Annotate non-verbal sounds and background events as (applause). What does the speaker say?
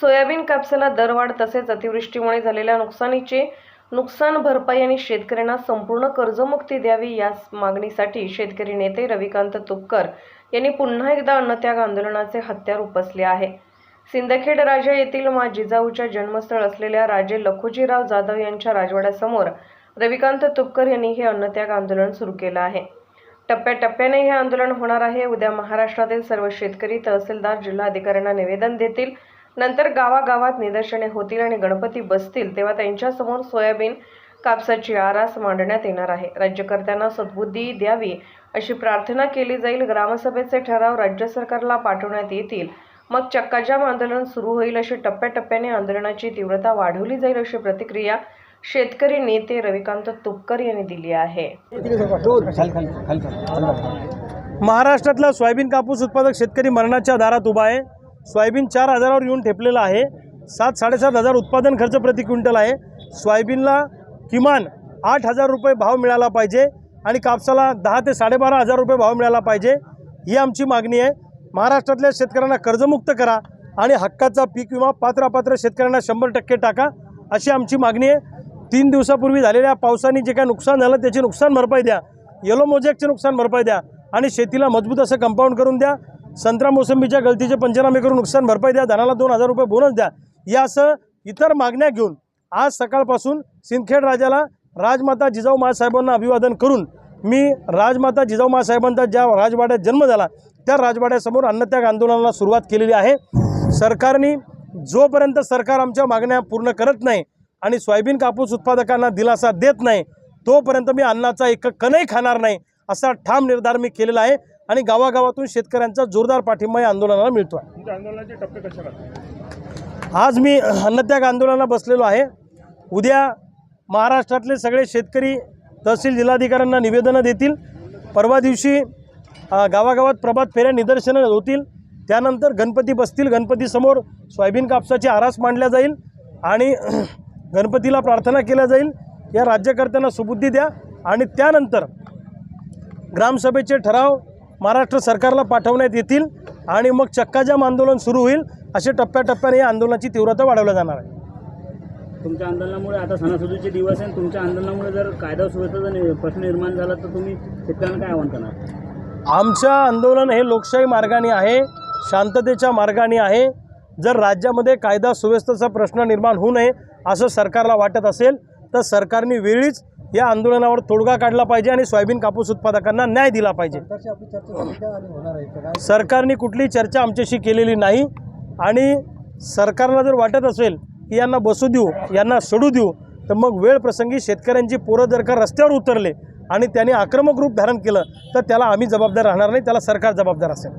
Soybean कापसाला दरवाढ तसेच अतिवृष्टीमुळे झालेल्या नुकसानीचे नुकसान भरपाई आणि शेतकऱ्यांना संपूर्ण कर्जमुक्ती द्यावी या मागणीसाठी शेतकरी नेते रविकांत तुपकर यांनी पुन्हा एकदा अन्नत्याग आंदोलनाचे हत्यार उपसले आहे. सिंदखेड राजा येथील मा जिजाऊच्या जन्मस्थळ असलेल्या राजे लखुजीराव जाधव यांच्या राजवाड्यासमोर रविकांत तुपकर यांनी हे अन्नत्याग आंदोलन सुरू केलं आहे. टप्प्याटप्प्याने हे आंदोलन होणार आहे. उद्या महाराष्ट्रातील सर्व शेतकरी तहसीलदार जिल्हाधिकाऱ्यांना निवेदन देतील. नंतर गावागावात निदर्शने होतील आणि गणपती बसतील तेव्हा त्यांच्यासमोर सोयाबीन कापसाची आरास मांडण्यात येणार आहे. राज्यकर्त्यांना सद्बुद्धी द्यावी अशी प्रार्थना केली जाईल. ग्रामसभेचे ठराव राज्य सरकारला पाठवण्यात येतील. मग चक्काजाम आंदोलन सुरू होईल अशी टप्प्याटप्प्याने आंदोलनाची तीव्रता वाढवली जाईल अशी प्रतिक्रिया शेतकरी नेते रविकांत तुपकर यांनी दिली आहे. महाराष्ट्रातला सोयाबीन कापूस उत्पादक शेतकरी मरणाच्या दारात उभा आहे. सोयाबीन चार हजारावर येऊन ठेपलेलं आहे. सात साडेसात हजार उत्पादन खर्च प्रति क्विंटल आहे. सोयाबीनला किमान आठ हजार रुपये भाव मिळाला पाहिजे आणि कापसाला दहा ते साडेबारा हजार रुपये भाव मिळाला पाहिजे. ही आमची मागणी आहे. महाराष्ट्रातल्या शेतकऱ्यांना कर्जमुक्त करा आणि हक्काचा पीक विमा पात्रापात्र शेतकऱ्यांना शंभर टक्के टाका अशी आमची मागणी आहे. तीन दिवसापूर्वी झालेल्या पावसाने जे काय नुकसान झालं त्याची नुकसान भरपाई द्या. येलो मोजॅकचे नुकसान भरपाई द्या आणि शेतीला मजबूत असं कंपाऊंड करून द्या. संत्रा मोसंबीच्या गळतीचे पंचनामे करून नुकसान भरपाई द्या धनाला दोन हजार रुपये बोनस द्या. या असं इतर मागण्या घेऊन आज सकाळपासून सिंदखेड राजाला राजमाता जिजाऊ मासाहेबांना अभिवादन करून मी राजमाता जिजाऊ मासाहेबांचा ज्या राजवाड्यात जन्म झाला त्या राजवाड्यासमोर अन्नत्याग आंदोलनाला सुरुवात केलेली आहे. सरकारने जोपर्यंत सरकार आमच्या मागण्या पूर्ण करत नाही आणि सोयाबीन कापूस उत्पादकांना दिलासा देत नाही तोपर्यंत मी अन्नाचा एक कणही खाणार नाही. असा ठाम निर्धार मी केलेला आहे आणि गावागावातून शेतकऱ्यांचा जोरदार पाठिंबा या आंदोलनाला मिळतो आहे. आंदोलनाचे टप्पे आज मी अन्नत्याग आंदोलनाला बसलेलो आहे. उद्या महाराष्ट्रातले सगळे शेतकरी तहसील जिल्हाधिकाऱ्यांना निवेदनं देतील. परवा दिवशी गावागावात प्रभात फेऱ्या निदर्शनं होतील. त्यानंतर गणपती बसतील. गणपतीसमोर सोयाबीन कापसाची आरास मांडल्या जाईल आणि (clears throat) गणपतीला प्रार्थना केल्या जाईल. या राज्यकर्त्यांना सुबुद्धी द्या आणि त्यानंतर ग्रामसभेचे ठराव महाराष्ट्र सरकारला पाठवण्यात येतील आणि मग चक्काजाम आंदोलन सुरू होईल असे टप्प्याटप्प्याने या आंदोलनाची तीव्रता वाढवल्या जाणार आहे. तुमच्या आंदोलनामुळे आता सणासुदीचे दिवस आहे. तुमच्या आंदोलनामुळे जर कायदा सुव्यवस्थेचा प्रश्न निर्माण झाला तर तुम्ही शेतकऱ्यांना काय आव्हान करणार? आमचं आंदोलन हे लोकशाही मार्गाने आहे शांततेच्या मार्गाने आहे. जर राज्यामध्ये कायदा सुव्यवस्थेचा प्रश्न निर्माण होऊ नये असं सरकारला वाटत असेल तर सरकारने वेळीच या आंदोलनावर तोडगा काढला पाहिजे आणि सोयाबीन कापूस उत्पादकांना न्याय दिला पाहिजे. सरकारने कुठलीही चर्चा आमच्याशी केलेली नाही आणि सरकारला जर वाटत असेल की यांना बसू देऊ यांना सोडू देऊ तर मग वेळ प्रसंगी शेतकऱ्यांची पोरं जर का रस्त्यावर उतरले आणि त्यांनी आक्रमक रूप धारण केलं तर त्याला आम्ही जबाबदार राहणार नाही त्याला सरकार जबाबदार असेल.